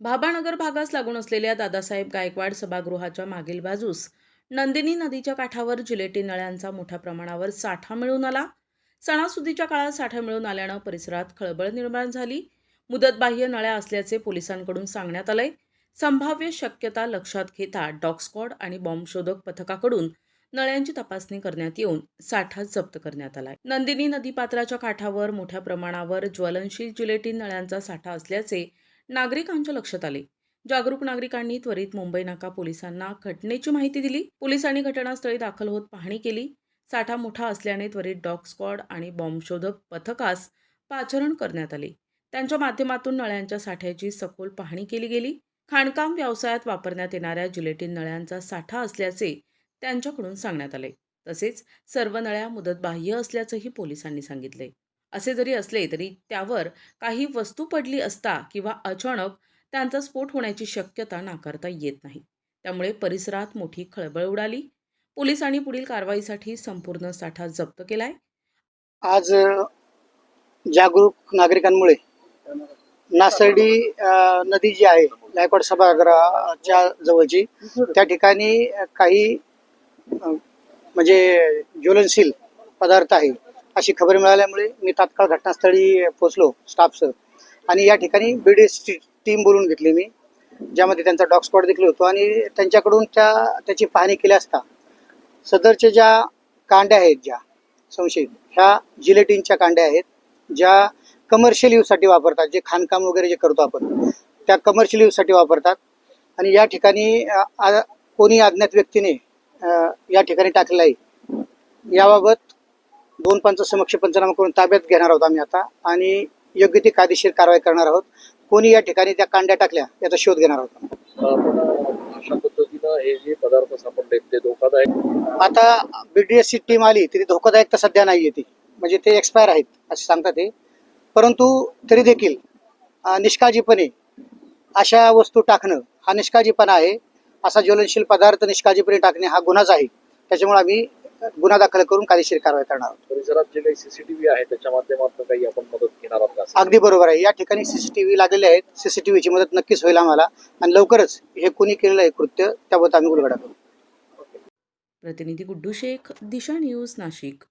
भाबानगर भागास लागून असलेल्या दादासाहेब गायकवाड सभागृहाच्या मागील बाजूस नंदिनी नदीच्या काठावर जिलेटी नळ्यांचा मोठ्या प्रमाणावर साठा मिळून आला. सणासुदीच्या काळात साठा मिळून आल्यानं परिसरात खळबळ निर्माण झाली. मुदतबाह्य नळ्या असल्याचे पोलिसांकडून सांगण्यात आलंय. संभाव्य शक्यता लक्षात घेता डॉगस्कॉड आणि बॉम्बशोधक पथकाकडून नळ्यांची तपासणी करण्यात येऊन साठा जप्त करण्यात आलाय. नंदिनी नदीपात्राच्या काठावर मोठ्या प्रमाणावर ज्वलनशील जिलेटिन नळ्यांचा साठा असल्याचे नागरिकांच्या लक्षात आले. जागरूक नागरिकांनी त्वरित मुंबई नाका पोलिसांना घटनेची माहिती दिली. पोलिसांनी घटनास्थळी दाखल होत पाहणी केली. साठा मोठा असल्याने त्वरित डॉग स्क्वॉड आणि बॉम्बशोधक पथकास पाचारण करण्यात आले. त्यांच्या माध्यमातून नळ्यांच्या साठ्याची सखोल पाहणी केली गेली. खाणकाम व्यवसायात वापरण्यात येणाऱ्या जिलेटिन नळ्यांचा साठा असल्याचे त्यांच्याकडून सांगण्यात आले. तसेच सर्व नळ्या मुदतबाह्य असल्याचंही पोलिसांनी सांगितले. असे जरी असले तरी त्यावर काही वस्तू पडली असता किंवा अचानक त्यांचा स्फोट होण्याची शक्यता नाकारता येत नाही. त्यामुळे परिसरात मोठी खळबळ उडाली. पोलिसांनी पुढील कारवाईसाठी संपूर्ण साठा जप्त केलाय. आज जागरूक नागरिकांमुळे नासर्डी नदी जी आहे गायकवाड सभागृहाच्या जवळची त्या ठिकाणी काही म्हणजे ज्वलनशील पदार्थ आहे. अशी खबर मिळाल्यामुळे मी तात्काळ घटनास्थळी पोहोचलो स्टाफसह आणि या ठिकाणी बी डी एसची टीम बोलून घेतली मी ज्यामध्ये त्यांचा डॉग स्पॉट देखील होतो. आणि त्यांच्याकडून त्या त्याची पाहणी केली असता सदरच्या ज्या कांड्या आहेत ज्या संशयित ह्या जिलेटिनच्या कांड्या आहेत ज्या कमर्शियल यूजसाठी वापरतात जे खाणकाम वगैरे जे करतो आपण त्या कमर्शियल यूजसाठी वापरतात. आणि या ठिकाणी कोणी अज्ञात व्यक्तीने या ठिकाणी टाकलं आहे. याबाबत दोन पंच समक्ष पंचनामा करून ताब्यात घेणार आहोत आम्ही आता. आणि योग्य ती कायदेशीर कारवाई करणार आहोत. कोणी या ठिकाणी त्या कांड्या टाकल्या याचा शोध घेणार आहोत अशा पद्धतीनं हे जे पदार्थ सापडले ते धोकादायक आता बीडीएसची टीम आली तरी धोकादायक तर सध्या नाही आहे ती. म्हणजे ते एक्सपायर आहेत असे सांगतात ते. परंतु तरी देखील अं, निष्काळजीपणे अशा वस्तू टाकणं हा निष्काळजीपणा आहे. असा ज्वलनशील पदार्थ निष्काळजीपणे टाकणे हा गुन्हाच आहे. त्याच्यामुळे आम्ही गुन्हा दाखल करून कायदेशीर कारवाई करणार आहोत. परिसरात जे काही सीसीटीव्ही आहे त्याच्या माध्यमातून काही आपण मदत घेणार आहोत का? अगदी बरोबर आहे. या ठिकाणी सीसीटीव्ही लागलेले आहेत. सीसीटीव्हीची मदत नक्कीच होईल आम्हाला. आणि लवकरच हे कोणी केलेलं आहे कृत्य त्याबद्दल आम्ही उलगडा करू. प्रतिनिधी गुड्डू शेख दिशा न्यूज नाशिक.